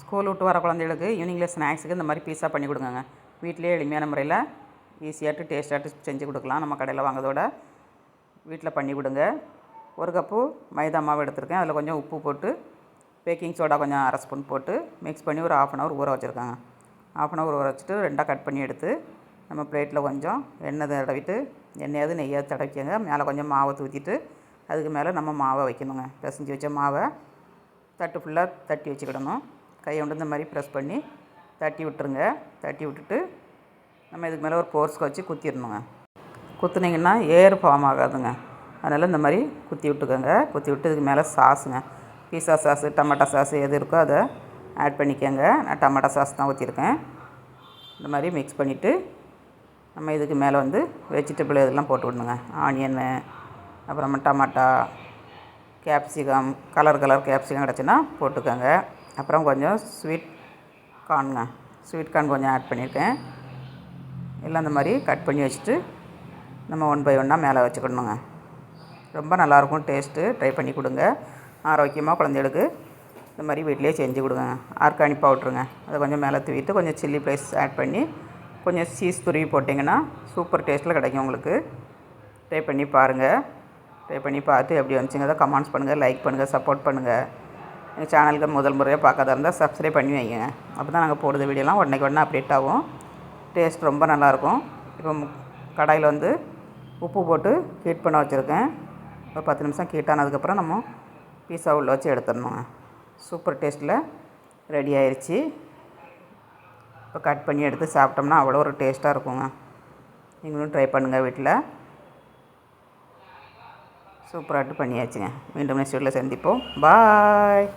School விட்டு வர குழந்தைகளுக்கு ஈவினிங்கில் ஸ்நாக்ஸுக்கு இந்த மாதிரி பீஸா பண்ணி கொடுங்கங்க. வீட்டிலே எளிமையான முறையில் ஈஸியாகட்டு டேஸ்ட்டாட்டு செஞ்சு கொடுக்கலாம். நம்ம கடையில் வாங்குறதோட வீட்டில் பண்ணி கொடுங்க. ஒரு கப்பு மைதா மாவு எடுத்திருக்கேன். அதில் கொஞ்சம் உப்பு போட்டு பேக்கிங் சோடா கொஞ்சம் அரை ஸ்பூன் போட்டு மிக்ஸ் பண்ணி ஒரு ஆஃப் அன் ஹவர் ஊற வச்சுருக்காங்க. ஆஃப் அன் ஹவர் ஊற வச்சுட்டு ரெண்டாக கட் பண்ணி எடுத்து நம்ம பிளேட்டில் கொஞ்சம் எண்ணெய் தடவிட்டு எண்ணெயாவது நெய்யாவது தடவிக்கங்க. மேலே கொஞ்சம் மாவை தூத்திட்டு அதுக்கு மேலே நம்ம மாவை வைக்கணுங்க. பிசைஞ்சு வச்ச மாவை தட்டு ஃபுல்லாக தட்டி வச்சுக்கிடணும். கையை கொண்டு இந்த மாதிரி ப்ரெஸ் பண்ணி தட்டி விட்டுருங்க. தட்டி விட்டுட்டு நம்ம இதுக்கு மேலே ஒரு போர்ஸ்க்கு வச்சு குத்திடணுங்க. குத்துனீங்கன்னா ஏர் ஃபார்ம் ஆகாதுங்க. அதனால் இந்த மாதிரி குத்தி விட்டுக்கோங்க. குத்தி விட்டு இதுக்கு மேலே சாஸுங்க பீஸா சாஸு டமாட்டா சாஸு எது இருக்கோ அதை ஆட் பண்ணிக்கோங்க. நான் டமாட்டா சாஸ் தான் ஊற்றிருக்கேன் இந்த மாதிரி மிக்ஸ் பண்ணிவிட்டு நம்ம இதுக்கு மேலே வந்து வெஜிடபிள் இதெல்லாம் போட்டு விடணுங்க. ஆனியனு அப்புறமா tomato capsicum colour colour capsicum கிடச்சுன்னா போட்டுக்கோங்க. அப்புறம் கொஞ்சம் ஸ்வீட் கார்னுங்க ஸ்வீட் கார்ன் கொஞ்சம் ஆட் பண்ணியிருக்கேன். எல்லாம் இந்த மாதிரி கட் பண்ணி வச்சுட்டு நம்ம ஒன் பை ஒன்னாக மேலே வச்சுக்கணுங்க. ரொம்ப நல்லாயிருக்கும் டேஸ்ட்டு ட்ரை பண்ணி கொடுங்க. ஆரோக்கியமாக குழந்தைகளுக்கு இந்த மாதிரி வீட்டிலேயே செஞ்சு கொடுங்க. ஆர்கானிக் பவுட்ருங்க அதை கொஞ்சம் மேலே தூவிட்டு கொஞ்சம் சில்லி ப்ளேஸ் ஆட் பண்ணி கொஞ்சம் சீஸ் துருவி போட்டிங்கன்னா சூப்பர் டேஸ்ட்டில் கிடைக்கும் உங்களுக்கு. ட்ரை பண்ணி பாருங்கள் ட்ரை பண்ணி பார்த்து எப்படி வந்துச்சுங்கிறத கமெண்ட்ஸ் பண்ணுங்கள் லைக் பண்ணுங்கள் சப்போர்ட் பண்ணுங்கள் எங்கள் சேனலுக்கு முதல் முறையாக பார்க்காத இருந்தால் சப்ஸ்கிரைப் பண்ணி வைங்க. அப்போ தான் நாங்கள் போடுற வீடியோலாம் உடனே உடனே அப்டேட் ஆகும். டேஸ்ட் ரொம்ப நல்லாயிருக்கும். இப்போ கடாயில் வந்து உப்பு போட்டு ஹீட் பண்ண வச்சுருக்கேன். ஒரு பத்து நிமிஷம் ஹீட் ஆனதுக்கப்புறம் நம்ம பீஸா உள்ள வச்சு எடுத்துடணுங்க. சூப்பர் டேஸ்ட்டில் ரெடி ஆயிடுச்சு இப்போ கட் பண்ணி எடுத்து சாப்பிட்டோம்னா அவ்வளோ ஒரு டேஸ்ட்டாக இருக்குங்க. நீங்களும் ட்ரை பண்ணுங்கள் வீட்டில். சூப்பராகிட்டு பண்ணியாச்சுங்க. மீண்டும் நெக்ஸ்ட் வீட்டில் சந்திப்போம். பாய்.